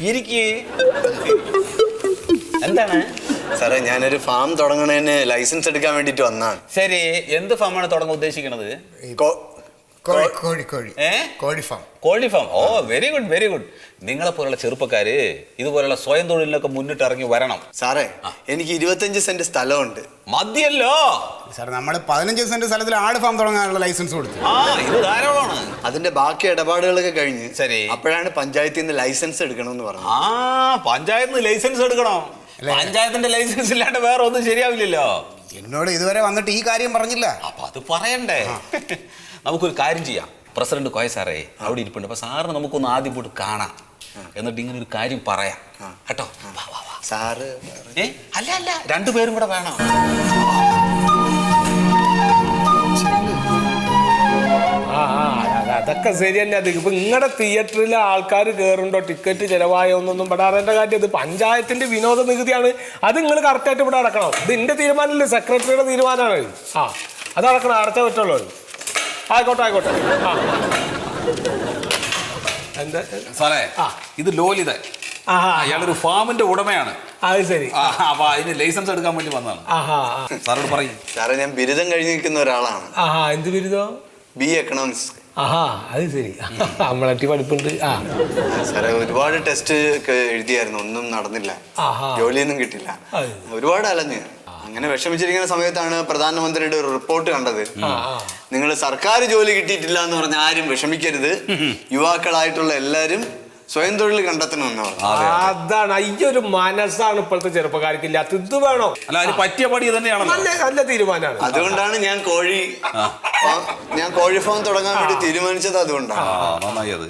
ഇരിക്ക്. എന്താണ്? സാറേ ഞാനൊരു ഫാം തുടങ്ങണതിന് ലൈസൻസ് എടുക്കാൻ വേണ്ടിട്ട് വന്നാണ്. ശരി എന്ത് ഫാമാണ് തുടങ്ങാൻ ഉദ്ദേശിക്കുന്നത് കോഴി കോഴി കോഴി. ഏ? കോഴി ഫാം. കോഴി ഫാം. ഓ വെരി ഗുഡ് വെരി ഗുഡ് നിങ്ങളെ പോലുള്ള ചെറുപ്പക്കാര് ഇതുപോലുള്ള സ്വയം തൊഴിലിനൊക്കെ മുന്നിട്ട് ഇറങ്ങി വരണം. സാറേ എനിക്ക് ഇരുപത്തഞ്ച് സെന്റ് സ്ഥലമുണ്ട്. മതിയല്ലോ. സാർ നമ്മൾ പതിനഞ്ച് സെന്റ് സ്ഥലത്തിൽ ആട് ഫാം തുടങ്ങാനുള്ള ലൈസൻസ് കൊടുത്തു. ആ ഇത് ധാരാളമാണ് അതിന്റെ ബാക്കി ഇടപാടുകളൊക്കെ കഴിഞ്ഞ് ശരി. അപ്പോഴാണ് പഞ്ചായത്തിൽ നിന്ന് ലൈസൻസ് എടുക്കണമെന്ന് പറഞ്ഞത്. ആ പഞ്ചായത്തിന് ലൈസൻസ് എടുക്കണോ? പഞ്ചായത്തിന്റെ ലൈസൻസ് ഇല്ലാണ്ട് വേറെ ഒന്നും ശരിയാവില്ലല്ലോ. എന്നോട് ഇതുവരെ വന്നിട്ട് ഈ കാര്യം പറഞ്ഞില്ല. അപ്പൊ അത് പറയണ്ടേ? നമുക്കൊരു കാര്യം ചെയ്യാം. പ്രസിഡന്റ് കോയ സാറേ അവിടെ ഇരിപ്പുണ്ട്. അപ്പൊ സാറിന് നമുക്കൊന്ന് ആദ്യം പോയിട്ട് കാണാം. എന്നിട്ട് ഇങ്ങനെ ഒരു കാര്യം പറയാം. കേട്ടോ? വാ, വാ, വാ. സാറ് ഏ? അല്ല അല്ല. രണ്ടുപേരും കൂടെ വേണം. ശരി തന്നെ അത്? ഇപ്പൊ നിങ്ങളുടെ തിയേറ്ററിൽ ആൾക്കാർ കയറുണ്ടോ ടിക്കറ്റ് ചിലവായൊന്നൊന്നും എന്നൊന്നും അറിയേണ്ട കാര്യം അത് പഞ്ചായത്തിന്റെ വിനോദ നികുതിയാണ് അത് നിങ്ങൾ കറക്റ്റായിട്ട് ഇവിടെ അടക്കണം ഇത് എന്റെ തീരുമാനമല്ലേ സെക്രട്ടറിയുടെ തീരുമാനമാണ്. ആ അത് അടക്കണം അടച്ച പറ്റുള്ളൂ. ആയിക്കോട്ടെ ആയിക്കോട്ടെ. ആ. എന്താ? സാറേ ആ. ഇത് ലോലിത. ആഹാ അയാളൊരു ഫാമിന്റെ ഉടമയാണ്. അത് ശരി. ആ, അപ്പൊ അതിന് ലൈസൻസ് എടുക്കാൻ വേണ്ടി വന്നതാണ്. സാറോട് പറയും. സാറേ ഞാൻ ബിരുദം കഴിഞ്ഞിരിക്കുന്ന ഒരാളാണ്. എന്ത് ബിരുദോ? ബി എക്കണോമിക്സ് ആഹാ അത് ശരി. അമ്മളട്ടി പഠിപ്പുണ്ട്. ആ. സാറേ ഒരുപാട് ടെസ്റ്റ് ഒക്കെ എഴുതിയായിരുന്നു. ഒന്നും നടന്നില്ല. ജോലിയൊന്നും കിട്ടില്ല. ഒരുപാട് അലഞ്ഞ്. അങ്ങനെ വിഷമിച്ചിരിക്കുന്ന സമയത്താണ് പ്രധാനമന്ത്രിയുടെ ഒരു റിപ്പോർട്ട് കണ്ടത്. നിങ്ങൾ സർക്കാർ ജോലി കിട്ടിയിട്ടില്ല എന്ന് പറഞ്ഞ ആരും വിഷമിക്കരുത്. യുവാക്കളായിട്ടുള്ള എല്ലാവരും സ്വയം തൊഴിൽ കണ്ടെത്തണമെന്ന് പറഞ്ഞു അതാണ്. അയ്യൊരു മനസ്സാണ് ഇപ്പോഴത്തെ ചെറുപ്പക്കാർക്ക് ഇല്ലാത്ത ഇത് വേണോ? അല്ല അതിന് പറ്റിയ പടി തന്നെയാണ് നല്ല നല്ല തീരുമാനമാണ്. അതുകൊണ്ടാണ് ഞാൻ കോഴി ഞാൻ കോഴി ഫാം തുടങ്ങാൻ വേണ്ടി തീരുമാനിച്ചത് അതുകൊണ്ടാണ്.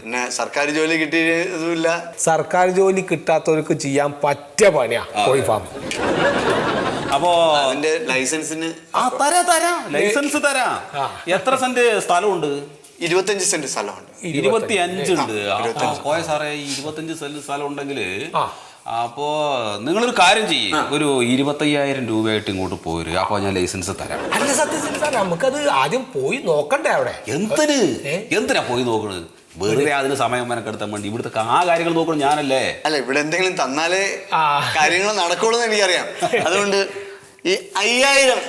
പിന്നെ സർക്കാർ ജോലി കിട്ടിയതുമില്ല. സർക്കാർ ജോലി കിട്ടാത്തവർക്ക് ചെയ്യാൻ പറ്റിയ പണിയാ കോഴി ഫാം. അപ്പോ ലൈസൻസിന് ആ തരാ തരാ. ലൈസൻസ് തരാ. എത്ര സെന്റ് സ്ഥലമുണ്ട്? ഇരുപത്തഞ്ച് സെന്റ് സ്ഥലമുണ്ട്. ഇരുപത്തി അഞ്ചുണ്ട് അപ്പൊ പോയ സാറേ ഈ ഇരുപത്തഞ്ച് സെന്റ് സ്ഥലം ഉണ്ടെങ്കിൽ. അപ്പോ നിങ്ങളൊരു കാര്യം ചെയ്യും. ഒരു ഇരുപത്തയ്യായിരം രൂപയായിട്ട് ഇങ്ങോട്ട് പോരും. അപ്പൊ ഞാൻ ലൈസൻസ് തരാം. അല്ല സത്യത്തിൽ സാർ നമുക്കത് ആദ്യം പോയി നോക്കണ്ടേ അവിടെ? എന്തിന്? എന്തിനാ പോയി നോക്കണത്? വെറുതെ അതിന് സമയം മെനക്കെടുത്താൻ വേണ്ടി. ഇവിടുത്തെ ആ കാര്യങ്ങൾ നോക്കണം ഞാനല്ലേ. അല്ല ഇവിടെ എന്തെങ്കിലും തന്നാലേ. കാര്യങ്ങൾ നടക്കുള്ളൂ എന്ന് എനിക്കറിയാം. അതുകൊണ്ട് ഈ അയ്യായിരം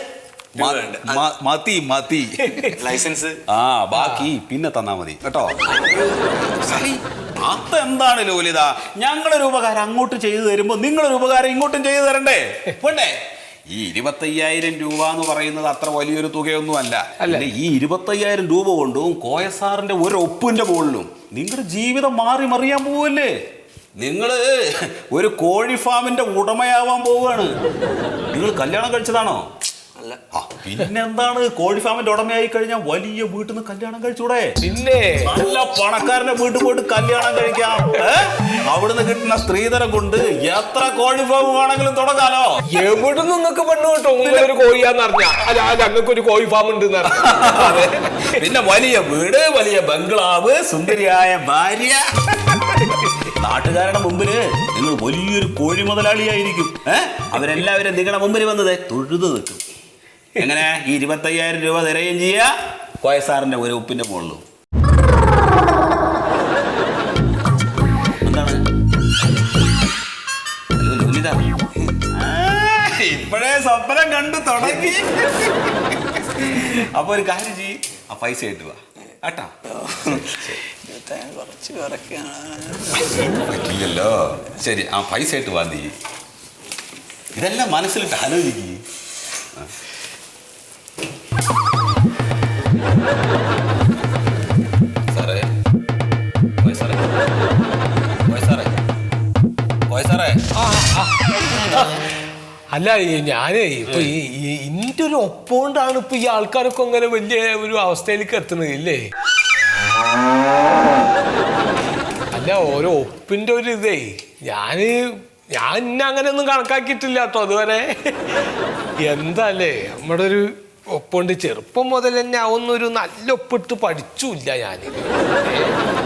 മതി മതി ലൈസൻസ്. ആ ബാക്കി പിന്നെ തന്നാ മതി. കേട്ടോ? അത് അതെന്താണ് ലോലിത? ഞങ്ങളൊരു ഉപകാരം അങ്ങോട്ട് ചെയ്തു തരുമ്പോ നിങ്ങളൊരു ഉപകാരം ഇങ്ങോട്ടും ചെയ്തു തരണ്ടേ? പോണ്ടേ ഈ ഇരുപത്തയ്യായിരം രൂപ എന്ന് പറയുന്നത് അത്ര വലിയൊരു തുകയൊന്നും അല്ല. അല്ല. ഈ ഇരുപത്തയ്യായിരം രൂപ കൊണ്ടും കോയസാറിന്റെ ഒരു ഒപ്പിന്റെ മുകളിലും നിങ്ങളുടെ ജീവിതം മാറി മറിയാൻ പോവല്ലേ? നിങ്ങൾ ഒരു കോഴി ഫാമിന്റെ ഉടമയാവാൻ പോവുകയാണ്. നിങ്ങൾ കല്യാണം കഴിച്ചതാണോ? അല്ല. പിന്നെ എന്താണ് കോഴി ഫാമിന്റെ ഉടമയായി കഴിഞ്ഞാൽ വലിയ വീട്ടിൽ നിന്ന് കല്യാണം കഴിച്ചൂടെ? പിന്നെ? നല്ല പണക്കാരന്റെ വീട്ടിൽ പോയിട്ട് കല്യാണം കഴിക്കാം. അവിടെ അവിടുന്ന് കിട്ടുന്ന സ്ത്രീധനം കൊണ്ട് എത്ര കോഴി ഫാം വേണമെങ്കിലും തുടങ്ങാലോ? എവിടെ നിങ്ങൾക്ക് പെണ്ണു കിട്ടും? ഒരു കോഴിയാന്ന് അറിഞ്ഞ. അല്ല ഞങ്ങൾക്ക് ഒരു കോഴി ഫാം ഉണ്ട്. പിന്നെ വലിയ വീട് വലിയ ബംഗ്ലാവ് സുന്ദരിയായ ഭാര്യ. നാട്ടുകാരുടെ മുമ്പിൽ നിങ്ങൾ വലിയൊരു കോഴി മുതലാളിയായിരിക്കും ഏഹ് അവരെല്ലാവരും നിങ്ങളുടെ മുമ്പിൽ വന്നത് തൊഴുതു നിൽക്കും എങ്ങനെ? ഈ ഇരുപത്തയ്യായിരം രൂപ തരുകയും ചെയ്യുക കോയസാറിന്റെ ഒരു ഉപ്പിന്റെ മുകളിലും എന്താണ്? ലോലിത. ഇപ്പോഴേ സ്വപ്നം കണ്ടു തുടങ്ങി. അപ്പൊ ഒരു കാര്യം ചെയ്യ്. ആ പൈസ ആയിട്ട് വാ. കേട്ടാ? കുറച്ച് കുറയ്ക്കാണ് പറ്റില്ലല്ലോ. ശരി ആ പൈസ ആയിട്ട് വാ നീ. ഇതെല്ലാം മനസ്സിലിട്ട് ആലോചിക്ക്. സാറേ. അല്ല ഞാനേ ഇപ്പൊ ഈ ഇന്റെ ഒരു ഒപ്പോണ്ടാണ് ഇപ്പൊ ഈ ആൾക്കാരൊക്കെ അങ്ങനെ വലിയ ഒരു അവസ്ഥയിലേക്ക് എത്തുന്നത് ഇല്ലേ? അല്ല ഓരോ ഒപ്പിന്റെ ഒരു ഇതേ ഞാൻ ഞാൻ ഇന്ന അങ്ങനെ ഒന്നും കണക്കാക്കിയിട്ടില്ല കേട്ടോ അതുവരെ. എന്താല്ലേ നമ്മുടെ ഒരു ഒപ്പുണ്ട്. ചെറുപ്പം മുതൽ തന്നെ അവന്നൊരു നല്ല ഒപ്പിട്ട് പഠിച്ചില്ല ഞാൻ